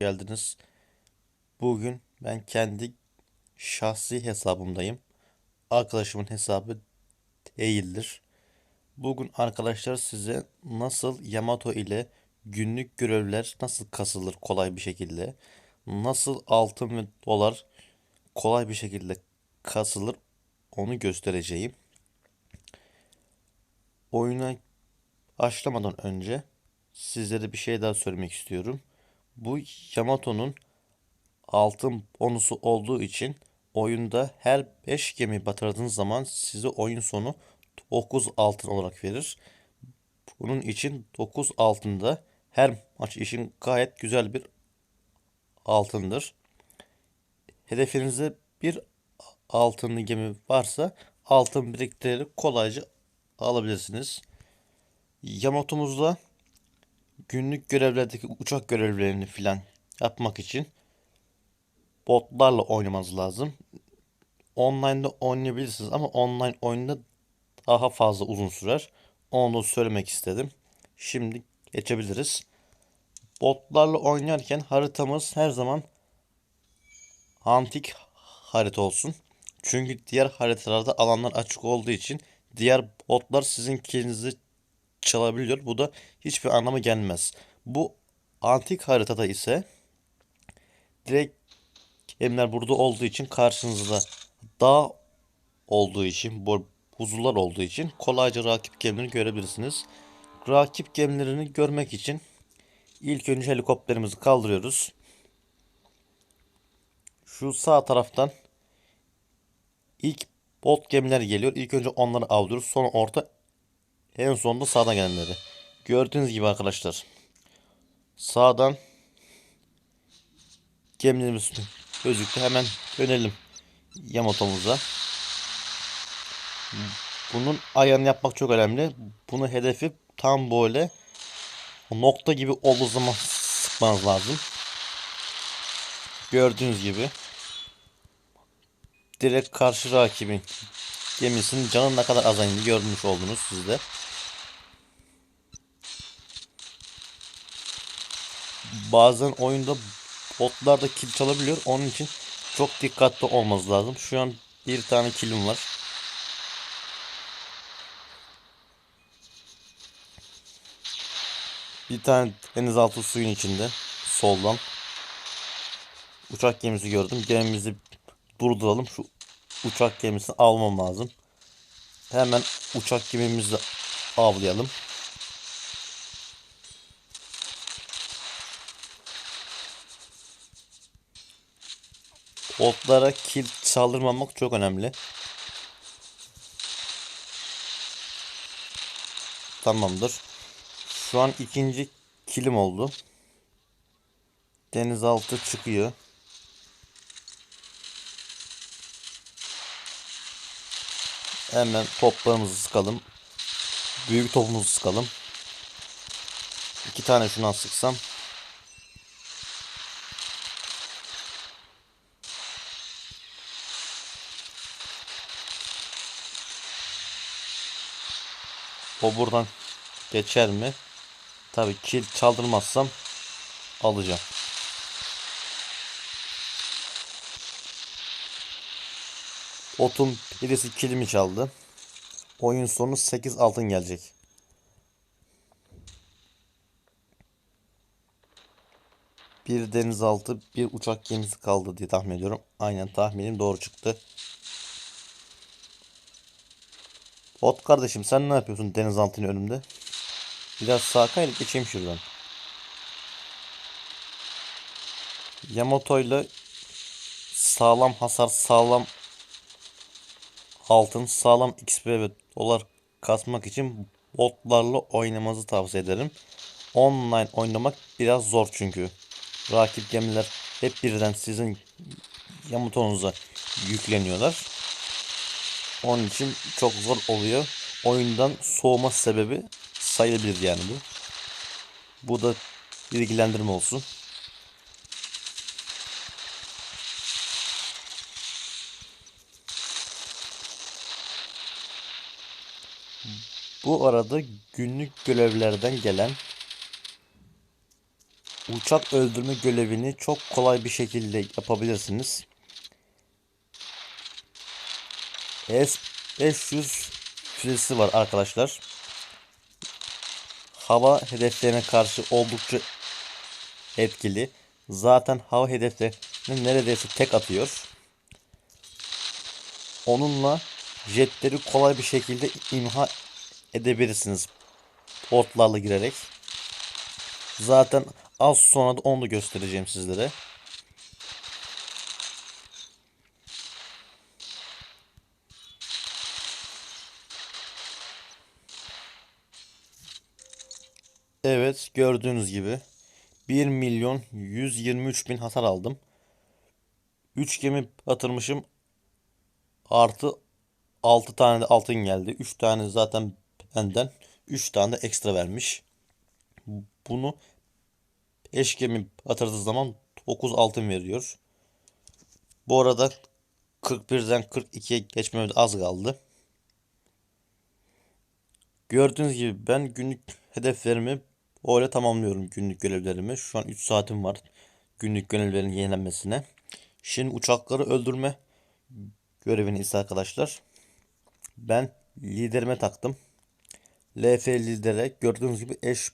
geldiniz. Bugün ben kendi şahsi hesabımdayım. Arkadaşımın hesabı değildir. Bugün arkadaşlar size nasıl Yamato ile günlük görevler nasıl kasılır kolay bir şekilde, nasıl altın ve dolar kolay bir şekilde kasılır onu göstereceğim. Oyuna başlamadan önce sizlere bir şey daha söylemek istiyorum. Bu Yamato'nun altın bonusu olduğu için oyunda her 5 gemi batırdığınız zaman size oyun sonu 9 altın olarak verir. Bunun için 9 altında her maç için gayet güzel bir altındır. Hedefinizde bir altınlı gemi varsa altın biriktirerek kolayca alabilirsiniz. Yamato'muzda günlük görevlerdeki uçak görevlerini filan yapmak için botlarla oynamanız lazım. Online'da oynayabilirsiniz ama online oyunda daha fazla uzun sürer. Onu söylemek istedim. Şimdi geçebiliriz. Botlarla oynarken haritamız her zaman antik harita olsun. Çünkü diğer haritalarda alanlar açık olduğu için diğer botlar sizin kilinizi çalabiliyor. Bu da hiçbir anlamı gelmez. Bu antik haritada ise direkt gemiler burada olduğu için karşınızda dağ olduğu için bu buzullar olduğu için kolayca rakip gemilerini görebilirsiniz. Rakip gemilerini görmek için ilk önce helikopterimizi kaldırıyoruz. Şu sağ taraftan ilk bot gemiler geliyor. İlk önce onları avlıyoruz. Sonra orta en sonunda sağdan gelenleri. Gördüğünüz gibi arkadaşlar. Sağdan gemilerimiz gözüktü. Hemen dönelim Yamato'muza. Bunun ayarını yapmak çok önemli. Bunu hedefi tam böyle nokta gibi olduğu zaman sıkmanız lazım. Gördüğünüz gibi direkt karşı rakibin gemisinin canı ne kadar azaldığını görmüş oldunuz siz Bazen oyunda botlar da kill çalabiliyor. Onun için çok dikkatli olmanız lazım. Şu an bir tane killim var. Bir tane denizaltı suyun içinde soldan uçak gemisi gördüm. Gemimizi durduralım. Şu uçak gemisini almam lazım. Hemen uçak gemimizi avlayalım. Otlara kill çaldırmamak çok önemli. Tamamdır. Şu an ikinci kilim oldu. Denizaltı çıkıyor. Hemen toplarımızı sıkalım. Büyük topumuzu sıkalım. İki tane şundan sıksam. O buradan geçer mi? Tabii kill çaldırmazsam alacağım. Otun birisi kilimi çaldı. Oyun sonu 8 altın gelecek. Bir denizaltı, bir uçak gemisi kaldı diye tahmin ediyorum. Aynen tahminim doğru çıktı. Ot kardeşim sen ne yapıyorsun denizaltının önümde? Biraz sağa kayıp geçeyim şuradan. Yamato ile sağlam hasar, sağlam altın, sağlam XP ve dolar kasmak için botlarla oynamanızı tavsiye ederim. Online oynamak biraz zor çünkü. Rakip gemiler hep birden sizin Yamato'nuza yükleniyorlar. Onun için çok zor oluyor. Oyundan soğuma sebebi sayılabilir yani bu. Bu da bilgilendirme olsun. Bu arada günlük görevlerden gelen uçak öldürme görevini çok kolay bir şekilde yapabilirsiniz. S-500 füzesi var arkadaşlar. Hava hedeflerine karşı oldukça etkili. Zaten hava hedeflerini neredeyse tek atıyor. Onunla jetleri kolay bir şekilde imha edebilirsiniz. Portlarla girerek. Zaten az sonra da onu da göstereceğim sizlere. Evet gördüğünüz gibi 1 milyon 123 bin hasar aldım. 3 gemi batırmışım. Artı 6 tane de altın geldi. 3 tane zaten benden. 3 tane de ekstra vermiş. Bunu 5 gemi batırdığı zaman 9 altın veriyor. Bu arada 41'den 42'ye geçmeme az kaldı. Gördüğünüz gibi ben günlük hedeflerimi öyle tamamlıyorum günlük görevlerimi. Şu an 3 saatim var günlük görevlerin yenilenmesine. Şimdi uçakları öldürme görevini ise arkadaşlar ben liderime taktım. LF lidere gördüğünüz gibi eş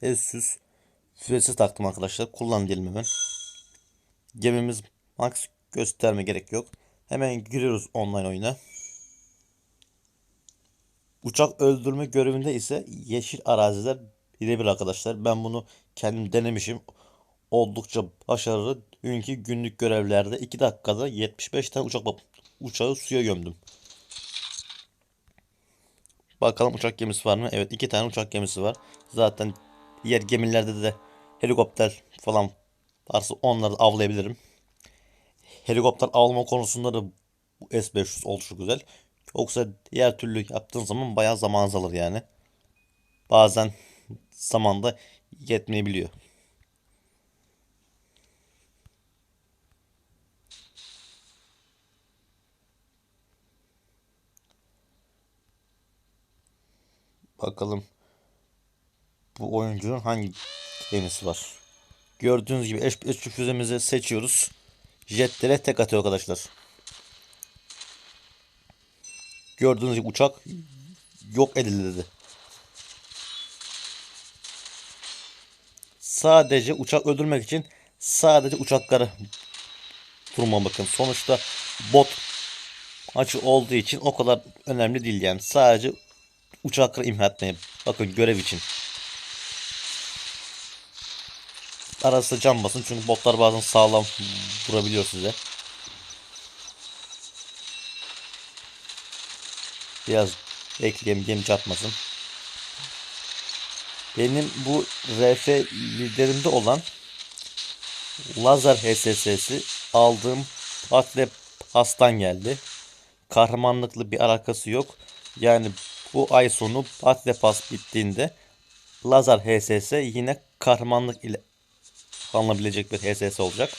Pegasus süresi taktım arkadaşlar. Kullan diyelim hemen. Gemimiz max gösterme gerek yok. Hemen giriyoruz online oyuna. Uçak öldürme görevinde ise yeşil araziler birebir arkadaşlar. Ben bunu kendim denemişim. Oldukça başarılı. Dünkü günlük görevlerde 2 dakikada 75 tane uçak uçağı suya gömdüm. Bakalım uçak gemisi var mı? Evet iki tane uçak gemisi var. Zaten diğer gemilerde de helikopter falan varsa onları avlayabilirim. Helikopter avlama konusunda da bu S500 oldukça güzel. Yoksa diğer türlü yaptığın zaman bayağı zaman alır yani. Bazen zamanda yetmeyebiliyor. Bakalım bu oyuncunun hangi gemisi var. Gördüğünüz gibi eş, eş füzemizi seçiyoruz. Jetlere tek atıyor arkadaşlar. Gördüğünüz gibi uçak yok edildi Sadece uçak öldürmek için sadece uçakları durma bakın. Sonuçta bot açı olduğu için o kadar önemli değil yani. Sadece uçakları imha etmeye bakın görev için. Arası cam basın çünkü botlar bazen sağlam vurabiliyor size. Biraz bekleyelim gemi çarpmasın. Benim bu RF liderimde olan Lazer HSS'si aldığım Atle Pas'tan geldi. Kahramanlıklı bir alakası yok. Yani bu ay sonu Atle Pas bittiğinde Lazer HSS yine kahramanlık ile alınabilecek bir HSS olacak.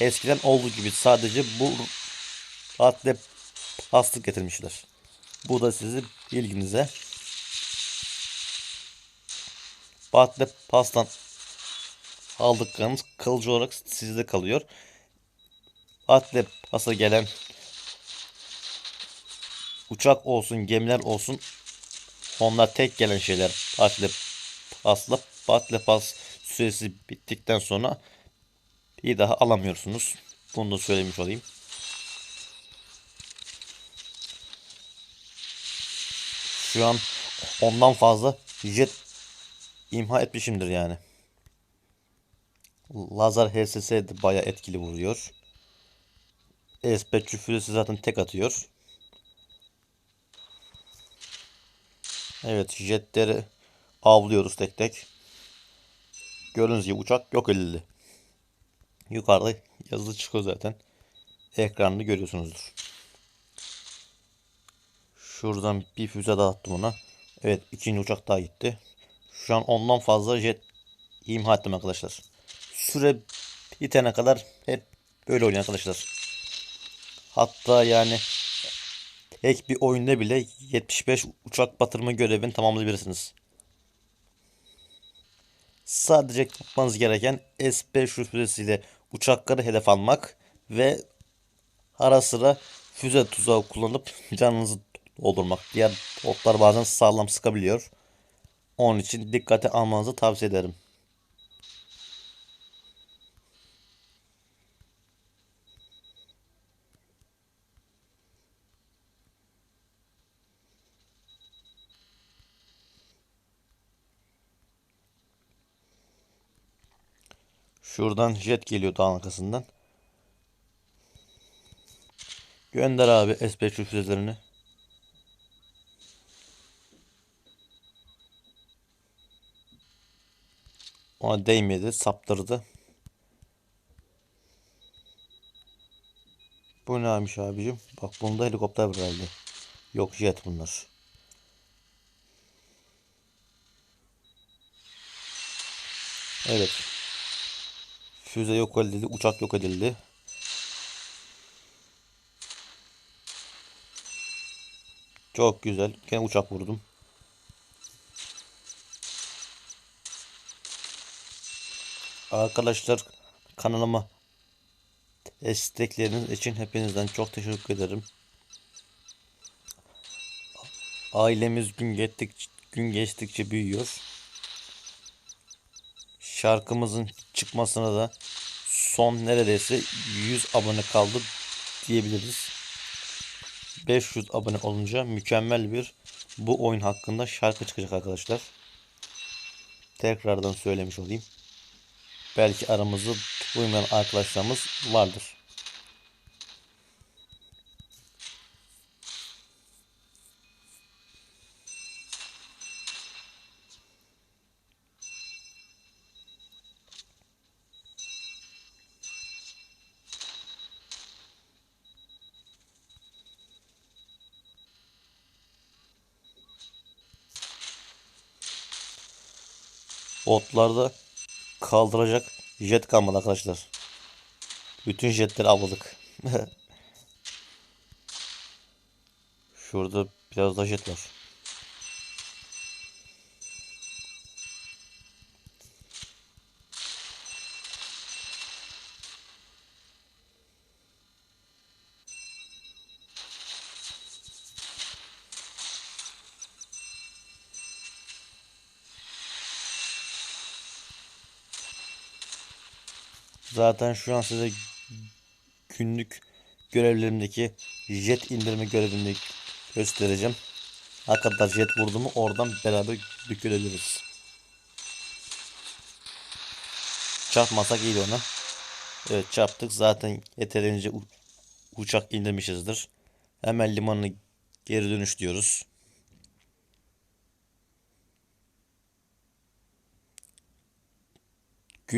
Eskiden olduğu gibi sadece bu Atle Paslık getirmişler. Bu da sizi ilginize. Batle pastan aldıklarınız kalıcı olarak sizde kalıyor. Batle pasa gelen uçak olsun, gemiler olsun onlar tek gelen şeyler. Batle pasla batle pas süresi bittikten sonra bir daha alamıyorsunuz. Bunu da söylemiş olayım. Şu an ondan fazla jet imha etmişimdir yani. Lazer HSS de baya etkili vuruyor. Espetçü füresi zaten tek atıyor. Evet jetleri avlıyoruz tek tek. Gördüğünüz gibi uçak yok edildi. Yukarıda yazılı çıkıyor zaten. Ekranını görüyorsunuzdur. Şuradan bir füze dağıttım ona. Evet ikinci uçak daha gitti. Şu an ondan fazla jet imha ettim arkadaşlar. Süre bitene kadar hep böyle oynuyor arkadaşlar. Hatta yani tek bir oyunda bile 75 uçak batırma görevini tamamlayabilirsiniz. Sadece yapmanız gereken S-500 füzesiyle uçakları hedef almak ve ara sıra füze tuzağı kullanıp canınızı doldurmak. Diğer botlar bazen sağlam sıkabiliyor. Onun için dikkate almanızı tavsiye ederim. Şuradan jet geliyor dağın arkasından. Gönder abi S500 füzelerini. Ona değmedi, saptırdı. Bu neymiş abicim? Bak bunda helikopter var. Yok jet bunlar. Evet. Füze yok edildi, uçak yok edildi. Çok güzel. Gene uçak vurdum. Arkadaşlar kanalıma destekleriniz için hepinizden çok teşekkür ederim. Ailemiz gün geçtikçe, gün geçtikçe büyüyor. Şarkımızın çıkmasına da son neredeyse 100 abone kaldı diyebiliriz. 500 abone olunca mükemmel bir bu oyun hakkında şarkı çıkacak arkadaşlar. Tekrardan söylemiş olayım. Belki aramızda duymayan arkadaşlarımız vardır. Botlarda kaldıracak jet kalmadı arkadaşlar. Bütün jetleri avladık. Şurada biraz da jet var. Zaten şu an size günlük görevlerimdeki jet indirme görevini göstereceğim. Hakikaten jet vurdu oradan beraber görebiliriz. Çarpmasak iyiydi ona. Evet çarptık. Zaten yeterince uçak indirmişizdir. Hemen limanına geri dönüş diyoruz.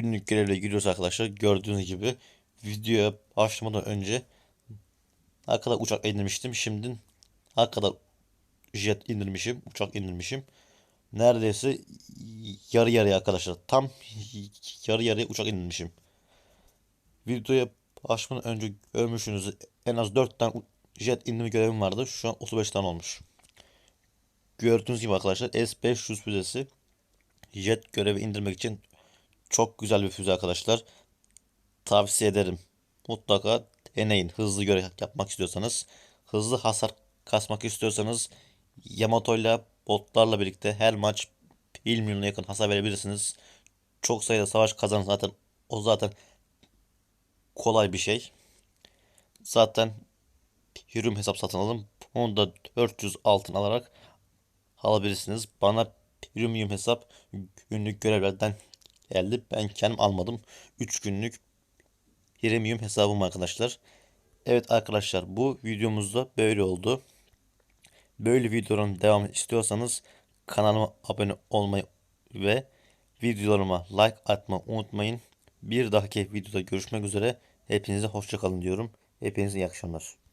Günlük görevle giriyoruz arkadaşlar. Gördüğünüz gibi videoya başlamadan önce ne kadar uçak indirmiştim. Şimdi ne kadar jet indirmişim. Uçak indirmişim. Neredeyse yarı yarıya arkadaşlar. Tam yarı yarıya uçak indirmişim. Videoya başlamadan önce görmüşsünüz. En az 4 tane jet indirme görevim vardı. Şu an 35 tane olmuş. Gördüğünüz gibi arkadaşlar S500 füzesi jet görevi indirmek için çok güzel bir füze arkadaşlar. Tavsiye ederim. Mutlaka deneyin. Hızlı görev yapmak istiyorsanız. Hızlı hasar kasmak istiyorsanız Yamato ile botlarla birlikte her maç 1 milyona yakın hasar verebilirsiniz. Çok sayıda savaş kazan zaten o zaten kolay bir şey. Zaten Hürüm hesap satın alın. Onu da 400 altın alarak alabilirsiniz. Bana Hürüm hesap günlük görevlerden geldi. Ben kendim almadım. 3 günlük premium hesabım arkadaşlar. Evet arkadaşlar bu videomuzda böyle oldu. Böyle videoların devamı istiyorsanız kanalıma abone olmayı ve videolarıma like atmayı unutmayın. Bir dahaki videoda görüşmek üzere. Hepinize hoşçakalın diyorum. Hepinize iyi akşamlar.